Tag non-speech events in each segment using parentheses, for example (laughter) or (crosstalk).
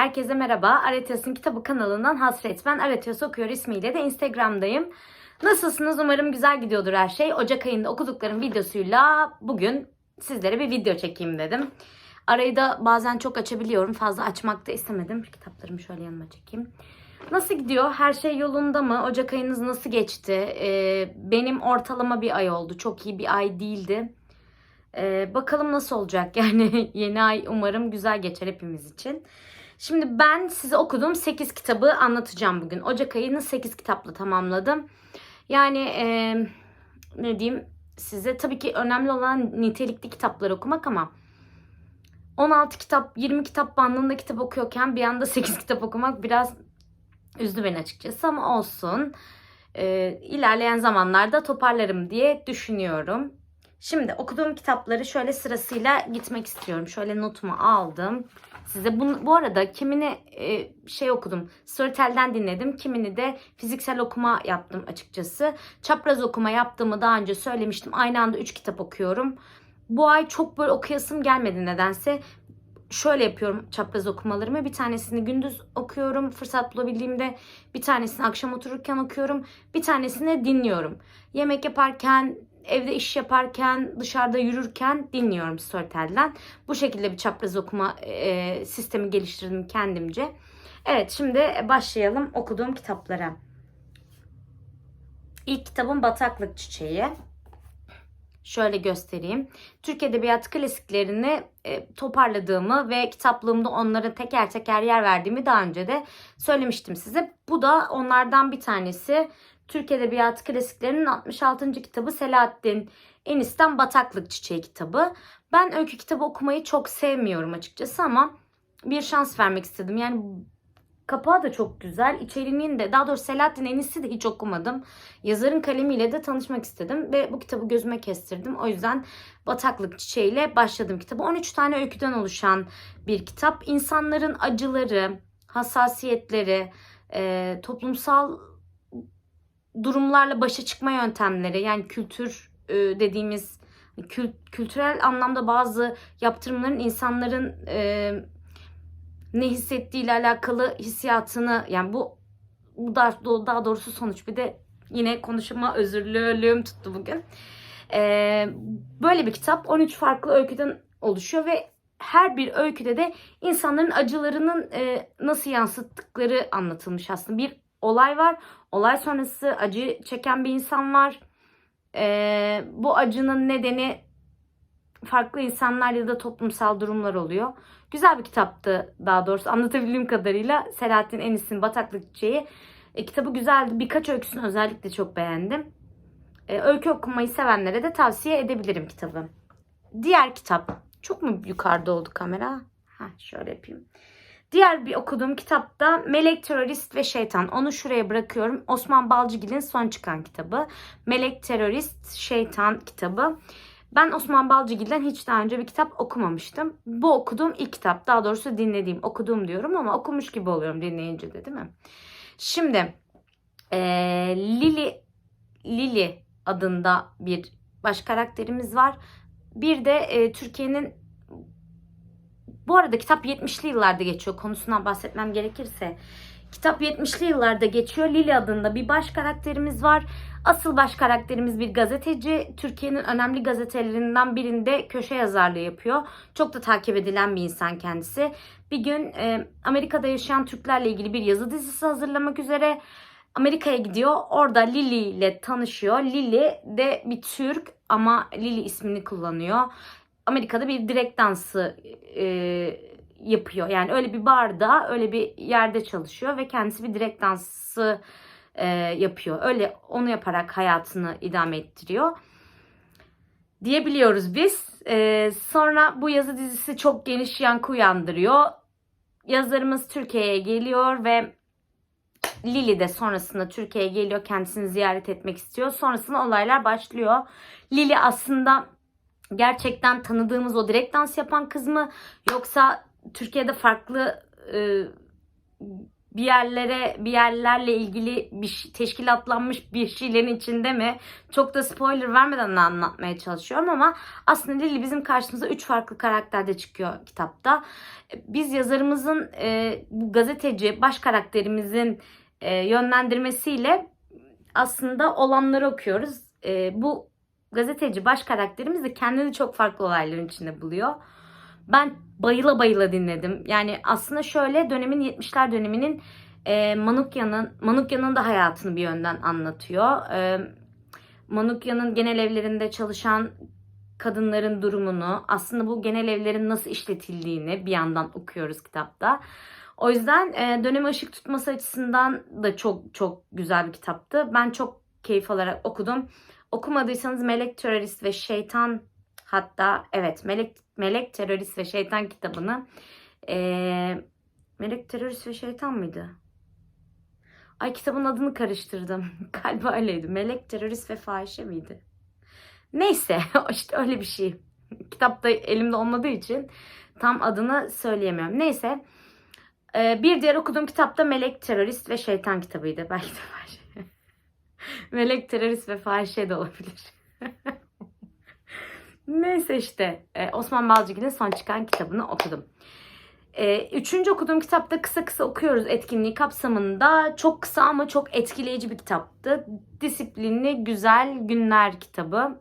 Herkese merhaba. Aretyas'ın kitabı kanalından Hasret. Ben Aretyas Okuyor ismiyle de Instagram'dayım. Nasılsınız? Umarım güzel gidiyordur her şey. Ocak ayında okuduklarım videosuyla bugün sizlere bir video çekeyim dedim. Arayı da bazen çok açabiliyorum. Fazla açmak da istemedim. Kitaplarımı şöyle yanıma çekeyim. Nasıl gidiyor? Her şey yolunda mı? Ocak ayınız nasıl geçti? Ee, benim ortalama bir ay oldu. Çok iyi bir ay değildi. Ee, bakalım nasıl olacak (laughs) yani yeni ay umarım güzel geçer hepimiz için. Şimdi ben size okuduğum 8 kitabı anlatacağım bugün. Ocak ayını 8 kitapla tamamladım. Yani e, ne diyeyim size tabii ki önemli olan nitelikli kitaplar okumak ama 16 kitap 20 kitap bandında kitap okuyorken bir anda (laughs) 8 kitap okumak biraz üzdü beni açıkçası ama olsun. Ee, ilerleyen zamanlarda toparlarım diye düşünüyorum. Şimdi okuduğum kitapları şöyle sırasıyla gitmek istiyorum. Şöyle notumu aldım. Size bu, bu arada kimini e, şey okudum. Storytel'den dinledim. Kimini de fiziksel okuma yaptım açıkçası. Çapraz okuma yaptığımı daha önce söylemiştim. Aynı anda 3 kitap okuyorum. Bu ay çok böyle okuyasım gelmedi nedense. Şöyle yapıyorum çapraz okumalarımı. Bir tanesini gündüz okuyorum fırsat bulabildiğimde. Bir tanesini akşam otururken okuyorum. Bir tanesini dinliyorum. Yemek yaparken, evde iş yaparken, dışarıda yürürken dinliyorum Storytel'den. Bu şekilde bir çapraz okuma e, sistemi geliştirdim kendimce. Evet şimdi başlayalım okuduğum kitaplara. İlk kitabım Bataklık Çiçeği. Şöyle göstereyim. Türk Edebiyatı klasiklerini e, toparladığımı ve kitaplığımda onlara teker teker yer verdiğimi daha önce de söylemiştim size. Bu da onlardan bir tanesi. Türk Edebiyatı klasiklerinin 66. kitabı Selahattin Enis'ten Bataklık Çiçeği kitabı. Ben öykü kitabı okumayı çok sevmiyorum açıkçası ama bir şans vermek istedim. Yani kapağı da çok güzel. İçeriğinin de daha doğrusu Selahattin Enis'i de hiç okumadım. Yazarın kalemiyle de tanışmak istedim ve bu kitabı gözüme kestirdim. O yüzden Bataklık Çiçeği ile başladım kitabı. 13 tane öyküden oluşan bir kitap. İnsanların acıları, hassasiyetleri, e, toplumsal durumlarla başa çıkma yöntemleri yani kültür e, dediğimiz kül, kültürel anlamda bazı yaptırımların insanların e, ne hissettiğiyle alakalı hissiyatını yani bu bu da daha doğrusu sonuç bir de yine konuşma özürlülüğüm tuttu bugün. E, böyle bir kitap 13 farklı öyküden oluşuyor ve her bir öyküde de insanların acılarının e, nasıl yansıttıkları anlatılmış aslında. Bir olay var. Olay sonrası acı çeken bir insan var. Ee, bu acının nedeni farklı insanlar ya da toplumsal durumlar oluyor. Güzel bir kitaptı daha doğrusu anlatabildiğim kadarıyla Selahattin Enis'in Bataklık Çiçeği. E, kitabı güzeldi. Birkaç öyküsünü özellikle çok beğendim. E, öykü okumayı sevenlere de tavsiye edebilirim kitabı. Diğer kitap. Çok mu yukarıda oldu kamera? Ha, şöyle yapayım. Diğer bir okuduğum kitapta Melek Terörist ve Şeytan. Onu şuraya bırakıyorum. Osman Balcıgil'in son çıkan kitabı. Melek Terörist, Şeytan kitabı. Ben Osman Balcıgil'den hiç daha önce bir kitap okumamıştım. Bu okuduğum ilk kitap. Daha doğrusu dinlediğim, okuduğum diyorum ama okumuş gibi oluyorum dinleyince de değil mi? Şimdi ee, Lili, Lili adında bir baş karakterimiz var. Bir de e, Türkiye'nin bu arada kitap 70'li yıllarda geçiyor konusundan bahsetmem gerekirse. Kitap 70'li yıllarda geçiyor. Lili adında bir baş karakterimiz var. Asıl baş karakterimiz bir gazeteci. Türkiye'nin önemli gazetelerinden birinde köşe yazarlığı yapıyor. Çok da takip edilen bir insan kendisi. Bir gün e, Amerika'da yaşayan Türklerle ilgili bir yazı dizisi hazırlamak üzere Amerika'ya gidiyor. Orada Lili ile tanışıyor. Lili de bir Türk ama Lili ismini kullanıyor. Amerika'da bir direkt dansı e, yapıyor. Yani öyle bir barda, öyle bir yerde çalışıyor ve kendisi bir direkt dansı e, yapıyor. Öyle onu yaparak hayatını idame ettiriyor. Diyebiliyoruz biz. E, sonra bu yazı dizisi çok geniş yankı uyandırıyor. Yazarımız Türkiye'ye geliyor ve Lili de sonrasında Türkiye'ye geliyor. Kendisini ziyaret etmek istiyor. Sonrasında olaylar başlıyor. Lili aslında gerçekten tanıdığımız o direkt dans yapan kız mı yoksa Türkiye'de farklı e, bir yerlere bir yerlerle ilgili bir teşkilatlanmış bir şeylerin içinde mi? Çok da spoiler vermeden de anlatmaya çalışıyorum ama aslında Lily bizim karşımıza üç farklı karakterde çıkıyor kitapta. Biz yazarımızın e, gazeteci baş karakterimizin e, yönlendirmesiyle aslında olanları okuyoruz. E, bu gazeteci baş karakterimiz de kendini çok farklı olayların içinde buluyor. Ben bayıla bayıla dinledim. Yani aslında şöyle dönemin 70'ler döneminin e, Manukya'nın Manukya'nın da hayatını bir yönden anlatıyor. E, Manukya'nın genel evlerinde çalışan kadınların durumunu, aslında bu genel evlerin nasıl işletildiğini bir yandan okuyoruz kitapta. O yüzden e, döneme ışık tutması açısından da çok çok güzel bir kitaptı. Ben çok keyif alarak okudum. Okumadıysanız Melek Terörist ve Şeytan hatta evet Melek Melek Terörist ve Şeytan kitabını e, Melek Terörist ve Şeytan mıydı? Ay kitabın adını karıştırdım. (laughs) Galiba öyleydi. Melek Terörist ve Fahişe miydi? Neyse (laughs) işte öyle bir şey. (laughs) Kitapta elimde olmadığı için tam adını söyleyemiyorum. Neyse. Ee, bir diğer okuduğum kitap da Melek Terörist ve Şeytan kitabıydı. Belki de. Melek Terörist ve Fahişe de olabilir. Neyse işte e, Osman Balcıgil'in son çıkan kitabını okudum. E, üçüncü okuduğum kitapta kısa kısa okuyoruz etkinliği kapsamında. Çok kısa ama çok etkileyici bir kitaptı. Disiplinli Güzel Günler kitabı.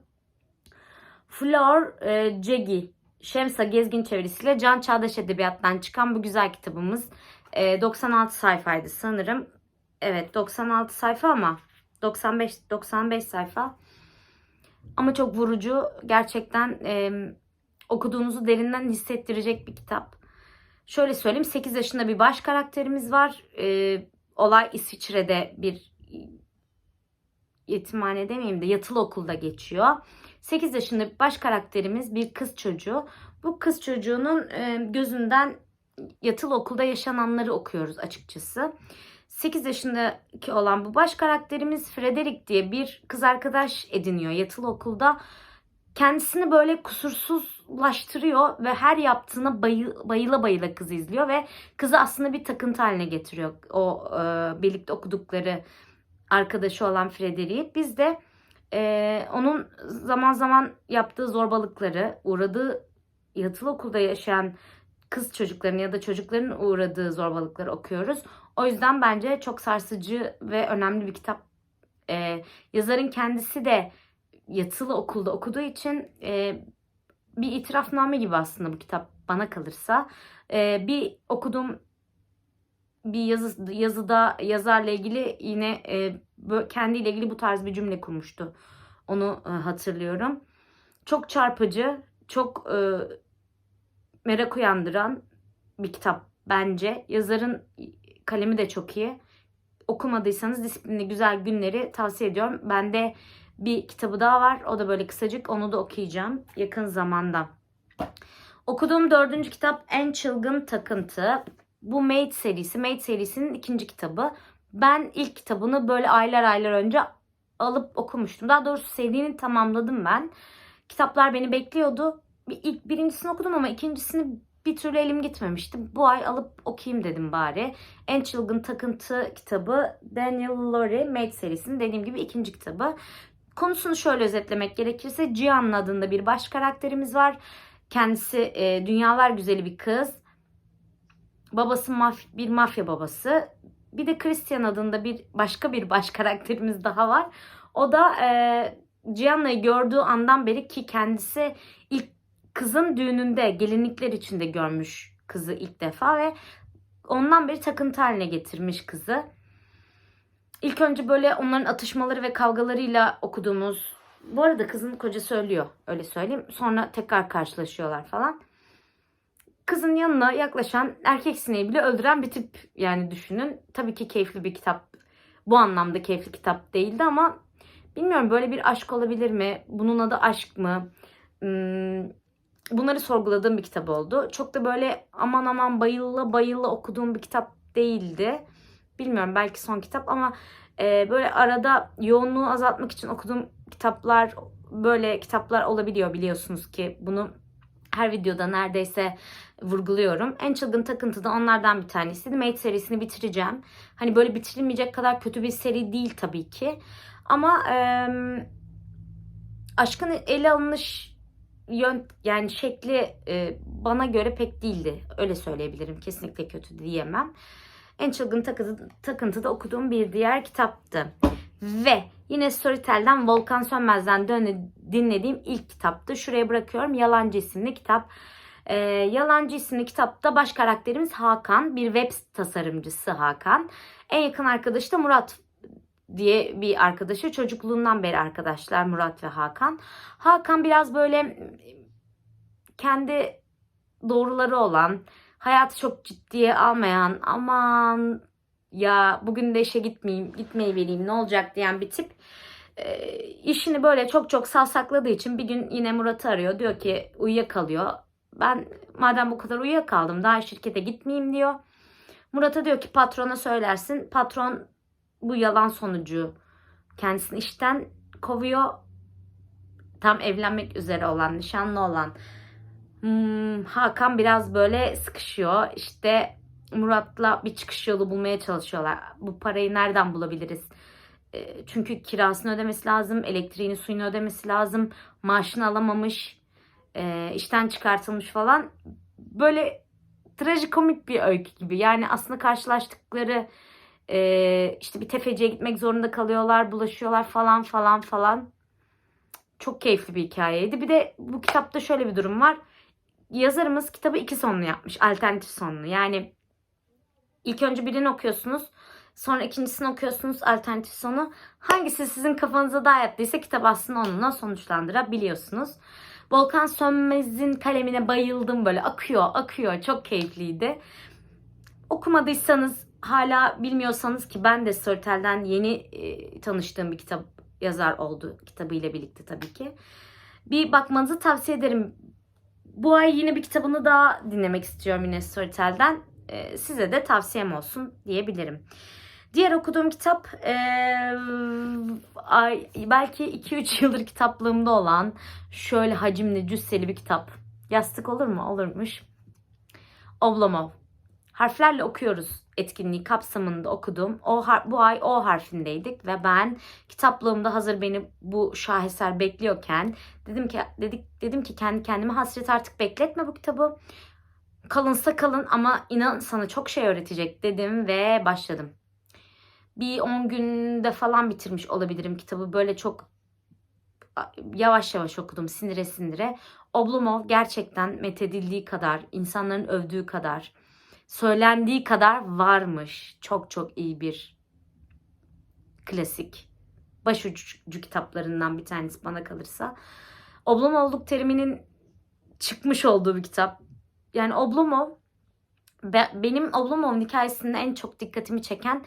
Flor e, Cegi, Şemsa Gezgin çevirisiyle Can Çağdaş Edebiyat'tan çıkan bu güzel kitabımız. E, 96 sayfaydı sanırım. Evet 96 sayfa ama 95 95 sayfa. Ama çok vurucu. Gerçekten e, okuduğunuzu derinden hissettirecek bir kitap. Şöyle söyleyeyim 8 yaşında bir baş karakterimiz var. E, olay İsviçre'de bir yetimhane demeyeyim de yatılı okulda geçiyor. 8 yaşında bir baş karakterimiz bir kız çocuğu. Bu kız çocuğunun gözünden yatılı okulda yaşananları okuyoruz açıkçası. 8 yaşındaki olan bu baş karakterimiz Frederick diye bir kız arkadaş ediniyor yatılı okulda. Kendisini böyle kusursuzlaştırıyor ve her yaptığına bayı, bayıla bayıla kızı izliyor ve kızı aslında bir takıntı haline getiriyor. O e, birlikte okudukları arkadaşı olan Frederick'i. Biz de e, onun zaman zaman yaptığı zorbalıkları, uğradığı yatılı okulda yaşayan kız çocukların ya da çocukların uğradığı zorbalıkları okuyoruz. O yüzden bence çok sarsıcı ve önemli bir kitap. E, yazarın kendisi de yatılı okulda okuduğu için e, bir itirafname gibi aslında bu kitap bana kalırsa. E, bir okuduğum bir yazı, yazıda yazarla ilgili yine e, kendiyle ilgili bu tarz bir cümle kurmuştu. Onu e, hatırlıyorum. Çok çarpıcı, çok e, merak uyandıran bir kitap bence. Yazarın kalemi de çok iyi. Okumadıysanız disiplinli güzel günleri tavsiye ediyorum. Bende bir kitabı daha var. O da böyle kısacık. Onu da okuyacağım yakın zamanda. Okuduğum dördüncü kitap En Çılgın Takıntı. Bu Maid serisi. Maid serisinin ikinci kitabı. Ben ilk kitabını böyle aylar aylar önce alıp okumuştum. Daha doğrusu serinin tamamladım ben. Kitaplar beni bekliyordu. Bir, ilk birincisini okudum ama ikincisini bir türlü elim gitmemişti. Bu ay alıp okuyayım dedim bari. En Çılgın Takıntı kitabı Daniel Lowry Maid serisinin dediğim gibi ikinci kitabı. Konusunu şöyle özetlemek gerekirse Gian adında bir baş karakterimiz var. Kendisi e, dünyalar güzeli bir kız. Babası maf bir mafya babası. Bir de Christian adında bir başka bir baş karakterimiz daha var. O da e, Gianna'yı gördüğü andan beri ki kendisi ilk kızın düğününde gelinlikler içinde görmüş kızı ilk defa ve ondan beri takıntı haline getirmiş kızı. İlk önce böyle onların atışmaları ve kavgalarıyla okuduğumuz bu arada kızın kocası ölüyor öyle söyleyeyim. Sonra tekrar karşılaşıyorlar falan. Kızın yanına yaklaşan erkek sineği bile öldüren bir tip yani düşünün. Tabii ki keyifli bir kitap. Bu anlamda keyifli kitap değildi ama bilmiyorum böyle bir aşk olabilir mi? Bunun adı aşk mı? Hmm, bunları sorguladığım bir kitap oldu. Çok da böyle aman aman bayılla bayılla okuduğum bir kitap değildi. Bilmiyorum belki son kitap ama e, böyle arada yoğunluğu azaltmak için okuduğum kitaplar böyle kitaplar olabiliyor biliyorsunuz ki bunu her videoda neredeyse vurguluyorum. En çılgın takıntı da onlardan bir tanesiydi. Mate serisini bitireceğim. Hani böyle bitirilmeyecek kadar kötü bir seri değil tabii ki. Ama eee aşkın ele alınış yön yani şekli e, bana göre pek değildi. Öyle söyleyebilirim. Kesinlikle kötü diyemem. En çılgın takıntı, takıntıda okuduğum bir diğer kitaptı. Ve yine Storytel'den Volkan Sönmez'den dön dinlediğim ilk kitaptı. Şuraya bırakıyorum. Yalancı isimli kitap. Ee, Yalancı isimli kitapta baş karakterimiz Hakan. Bir web tasarımcısı Hakan. En yakın arkadaşı da Murat diye bir arkadaşı. Çocukluğundan beri arkadaşlar Murat ve Hakan. Hakan biraz böyle kendi doğruları olan, hayatı çok ciddiye almayan, aman ya bugün de işe gitmeyeyim, gitmeyi vereyim ne olacak diyen bir tip. E, işini böyle çok çok savsakladığı için bir gün yine Murat'ı arıyor. Diyor ki uyuyakalıyor. Ben madem bu kadar uyuyakaldım daha şirkete gitmeyeyim diyor. Murat'a diyor ki patrona söylersin. Patron bu yalan sonucu kendisini işten kovuyor. Tam evlenmek üzere olan, nişanlı olan Hmm, Hakan biraz böyle sıkışıyor. İşte Murat'la bir çıkış yolu bulmaya çalışıyorlar. Bu parayı nereden bulabiliriz? E, çünkü kirasını ödemesi lazım, elektriğini, suyunu ödemesi lazım. Maaşını alamamış, e, işten çıkartılmış falan. Böyle trajikomik bir öykü gibi. Yani aslında karşılaştıkları e, işte bir tefeciye gitmek zorunda kalıyorlar, bulaşıyorlar falan falan falan. Çok keyifli bir hikayeydi. Bir de bu kitapta şöyle bir durum var yazarımız kitabı iki sonlu yapmış. Alternatif sonlu. Yani ilk önce birini okuyorsunuz. Sonra ikincisini okuyorsunuz alternatif sonu. Hangisi sizin kafanıza daha yattıysa kitap aslında onunla sonuçlandırabiliyorsunuz. Volkan Sönmez'in kalemine bayıldım böyle akıyor akıyor çok keyifliydi. Okumadıysanız hala bilmiyorsanız ki ben de Storytel'den yeni e, tanıştığım bir kitap yazar oldu kitabıyla birlikte tabii ki. Bir bakmanızı tavsiye ederim bu ay yine bir kitabını daha dinlemek istiyorum yine Storytel'den. Ee, size de tavsiyem olsun diyebilirim. Diğer okuduğum kitap e, ay, belki 2-3 yıldır kitaplığımda olan şöyle hacimli cüsseli bir kitap. Yastık olur mu? Olurmuş. Oblomov. Harflerle okuyoruz etkinliği kapsamında okuduğum o bu ay o harfindeydik ve ben kitaplığımda hazır beni bu şaheser bekliyorken dedim ki dedik dedim ki kendi kendime hasret artık bekletme bu kitabı. Kalınsa kalın ama inan sana çok şey öğretecek dedim ve başladım. Bir 10 günde falan bitirmiş olabilirim kitabı. Böyle çok yavaş yavaş okudum sinire sinire. Oblomov gerçekten methedildiği kadar, insanların övdüğü kadar, söylendiği kadar varmış. Çok çok iyi bir klasik. Başucu kitaplarından bir tanesi bana kalırsa. Oblomovluk teriminin çıkmış olduğu bir kitap. Yani Oblomov benim Oblomov'un hikayesinde en çok dikkatimi çeken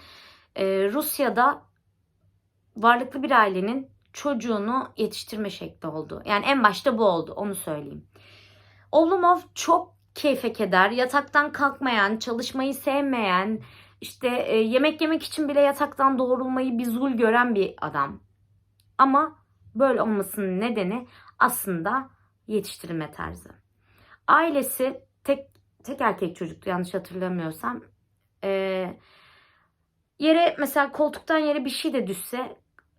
e, Rusya'da varlıklı bir ailenin çocuğunu yetiştirme şekli oldu. Yani en başta bu oldu onu söyleyeyim. Oblomov çok keyfe keder, yataktan kalkmayan, çalışmayı sevmeyen, işte e, yemek yemek için bile yataktan doğrulmayı bir zul gören bir adam. Ama böyle olmasının nedeni aslında yetiştirilme tarzı. Ailesi tek tek erkek çocuktu yanlış hatırlamıyorsam. Ee, yere mesela koltuktan yere bir şey de düşse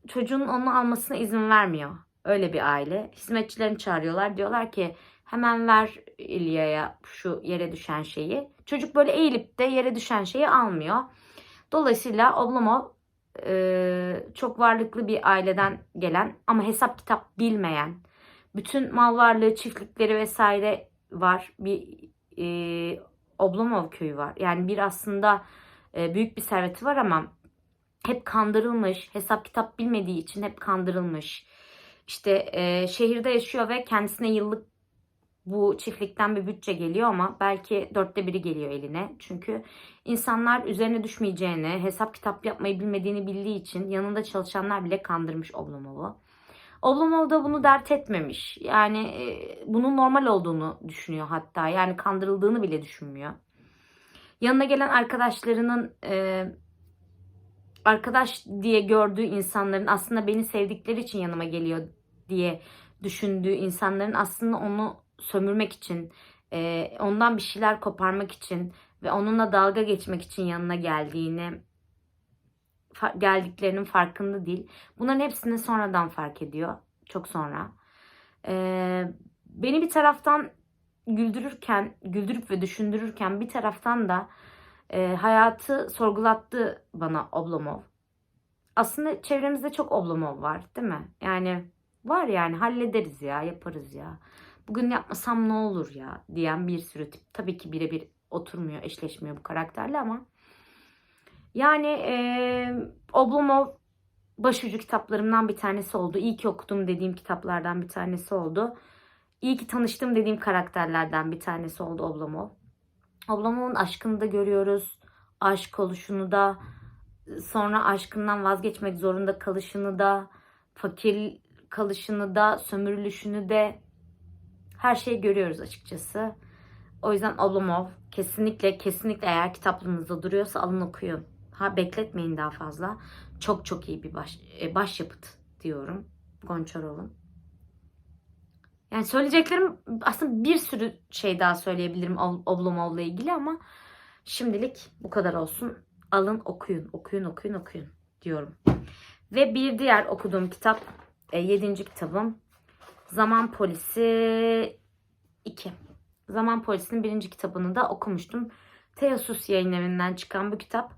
çocuğun onu almasına izin vermiyor. Öyle bir aile. Hizmetçilerini çağırıyorlar. Diyorlar ki Hemen ver İlya'ya şu yere düşen şeyi. Çocuk böyle eğilip de yere düşen şeyi almıyor. Dolayısıyla Oblomov e, çok varlıklı bir aileden gelen ama hesap kitap bilmeyen, bütün mal varlığı, çiftlikleri vesaire var. Bir e, Oblomov köyü var. Yani bir aslında e, büyük bir serveti var ama hep kandırılmış, hesap kitap bilmediği için hep kandırılmış. İşte e, şehirde yaşıyor ve kendisine yıllık bu çiftlikten bir bütçe geliyor ama belki dörtte biri geliyor eline. Çünkü insanlar üzerine düşmeyeceğini, hesap kitap yapmayı bilmediğini bildiği için yanında çalışanlar bile kandırmış Oblomov'u. Oblomov da bunu dert etmemiş. Yani e, bunun normal olduğunu düşünüyor hatta. Yani kandırıldığını bile düşünmüyor. Yanına gelen arkadaşlarının e, arkadaş diye gördüğü insanların aslında beni sevdikleri için yanıma geliyor diye düşündüğü insanların aslında onu sömürmek için, e, ondan bir şeyler koparmak için ve onunla dalga geçmek için yanına geldiğini geldiklerinin farkında değil. Bunların hepsini sonradan fark ediyor. Çok sonra. Ee, beni bir taraftan güldürürken, güldürüp ve düşündürürken bir taraftan da e, hayatı sorgulattı bana Oblomov. Aslında çevremizde çok Oblomov var değil mi? Yani var yani hallederiz ya, yaparız ya. Bugün yapmasam ne olur ya diyen bir sürü tip. Tabii ki birebir oturmuyor, eşleşmiyor bu karakterle ama yani e, Oblomov başucu kitaplarımdan bir tanesi oldu. İyi ki okudum dediğim kitaplardan bir tanesi oldu. İyi ki tanıştım dediğim karakterlerden bir tanesi oldu Oblomov. Oblomov'un aşkını da görüyoruz. Aşık oluşunu da, sonra aşkından vazgeçmek zorunda kalışını da, fakir kalışını da, sömürülüşünü de her şeyi görüyoruz açıkçası. O yüzden Oblomov kesinlikle kesinlikle eğer kitaplarınızda duruyorsa alın okuyun. Ha bekletmeyin daha fazla. Çok çok iyi bir baş, e, başyapıt diyorum Gonçarov'un. Yani söyleyeceklerim aslında bir sürü şey daha söyleyebilirim Ob- Oblomov'la ilgili ama şimdilik bu kadar olsun. Alın okuyun, okuyun, okuyun, okuyun diyorum. Ve bir diğer okuduğum kitap, e, yedinci kitabım. Zaman Polisi 2. Zaman Polisi'nin birinci kitabını da okumuştum. Teosus yayın evinden çıkan bu kitap.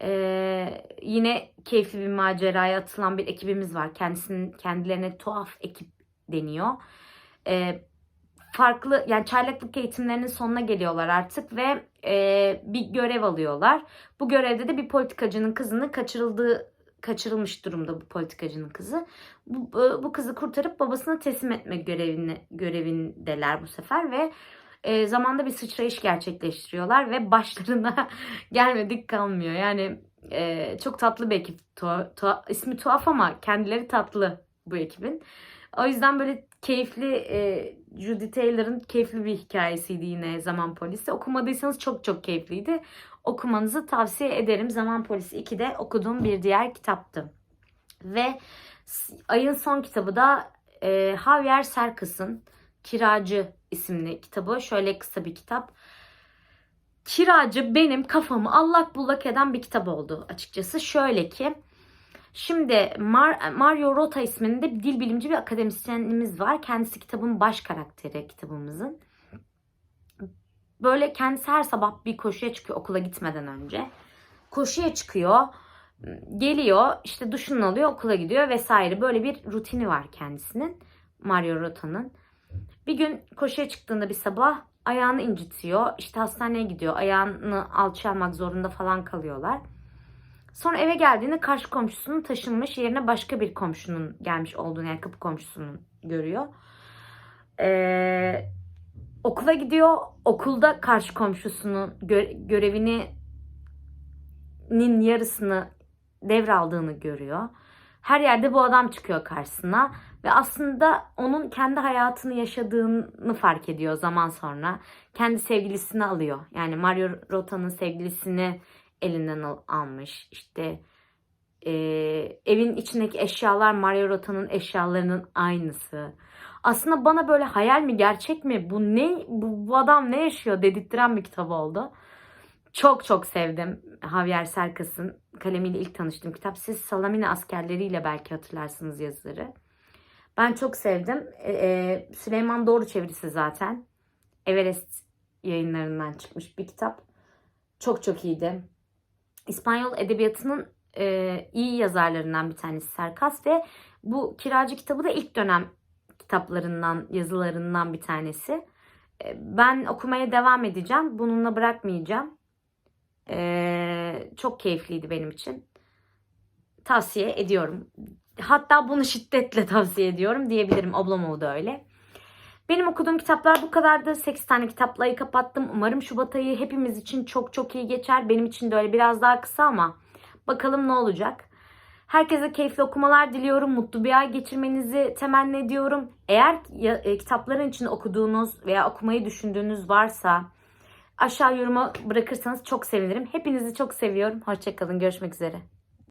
Ee, yine keyifli bir maceraya atılan bir ekibimiz var. Kendisinin kendilerine tuhaf ekip deniyor. Ee, farklı yani çaylaklık eğitimlerinin sonuna geliyorlar artık ve e, bir görev alıyorlar. Bu görevde de bir politikacının kızını kaçırıldığı kaçırılmış durumda bu politikacının kızı. Bu, bu kızı kurtarıp babasına teslim etme görevini görevindeler bu sefer ve e, zamanda bir sıçrayış gerçekleştiriyorlar ve başlarına (laughs) gelmedik kalmıyor. Yani e, çok tatlı bir ekip. Tuha- tuha- ismi tuhaf ama kendileri tatlı bu ekibin. O yüzden böyle keyifli e, Judy Taylor'ın keyifli bir hikayesiydi yine Zaman Polisi. Okumadıysanız çok çok keyifliydi. Okumanızı tavsiye ederim. Zaman Polisi 2'de okuduğum bir diğer kitaptı. Ve ayın son kitabı da e, Javier Serkas'ın Kiracı isimli kitabı. Şöyle kısa bir kitap. Kiracı benim kafamı allak bullak eden bir kitap oldu açıkçası. Şöyle ki Şimdi Mar- Mario Rota isminde bir dil bilimci bir akademisyenimiz var. Kendisi kitabın baş karakteri kitabımızın. Böyle kendisi her sabah bir koşuya çıkıyor okula gitmeden önce. Koşuya çıkıyor, geliyor, işte duşunu alıyor, okula gidiyor vesaire. Böyle bir rutini var kendisinin. Mario Rota'nın. Bir gün koşuya çıktığında bir sabah ayağını incitiyor. İşte hastaneye gidiyor. Ayağını alçı almak zorunda falan kalıyorlar. Sonra eve geldiğinde karşı komşusunun taşınmış yerine başka bir komşunun gelmiş olduğunu yani kapı komşusunun görüyor. Ee, okula gidiyor. Okulda karşı komşusunun gö- görevini nin yarısını devraldığını görüyor. Her yerde bu adam çıkıyor karşısına ve aslında onun kendi hayatını yaşadığını fark ediyor zaman sonra. Kendi sevgilisini alıyor. Yani Mario Rota'nın sevgilisini elinden al- almış. İşte e, evin içindeki eşyalar Mario Rota'nın eşyalarının aynısı. Aslında bana böyle hayal mi gerçek mi bu ne bu, bu adam ne yaşıyor dedirttiren bir kitap oldu. Çok çok sevdim Javier Serkas'ın kalemiyle ilk tanıştığım kitap. Siz Salamina askerleriyle belki hatırlarsınız yazıları. Ben çok sevdim. E, e, Süleyman Doğru çevirisi zaten. Everest yayınlarından çıkmış bir kitap. Çok çok iyiydi. İspanyol edebiyatının e, iyi yazarlarından bir tanesi Serkas ve bu Kiracı kitabı da ilk dönem kitaplarından, yazılarından bir tanesi. E, ben okumaya devam edeceğim. Bununla bırakmayacağım. E, çok keyifliydi benim için. Tavsiye ediyorum. Hatta bunu şiddetle (laughs) tavsiye ediyorum diyebilirim. Oblomov'u da öyle. Benim okuduğum kitaplar bu kadardı. 8 tane kitapla ayı kapattım. Umarım Şubat ayı hepimiz için çok çok iyi geçer. Benim için de öyle biraz daha kısa ama bakalım ne olacak. Herkese keyifli okumalar diliyorum. Mutlu bir ay geçirmenizi temenni ediyorum. Eğer e, kitapların için okuduğunuz veya okumayı düşündüğünüz varsa aşağı yoruma bırakırsanız çok sevinirim. Hepinizi çok seviyorum. Hoşçakalın. Görüşmek üzere.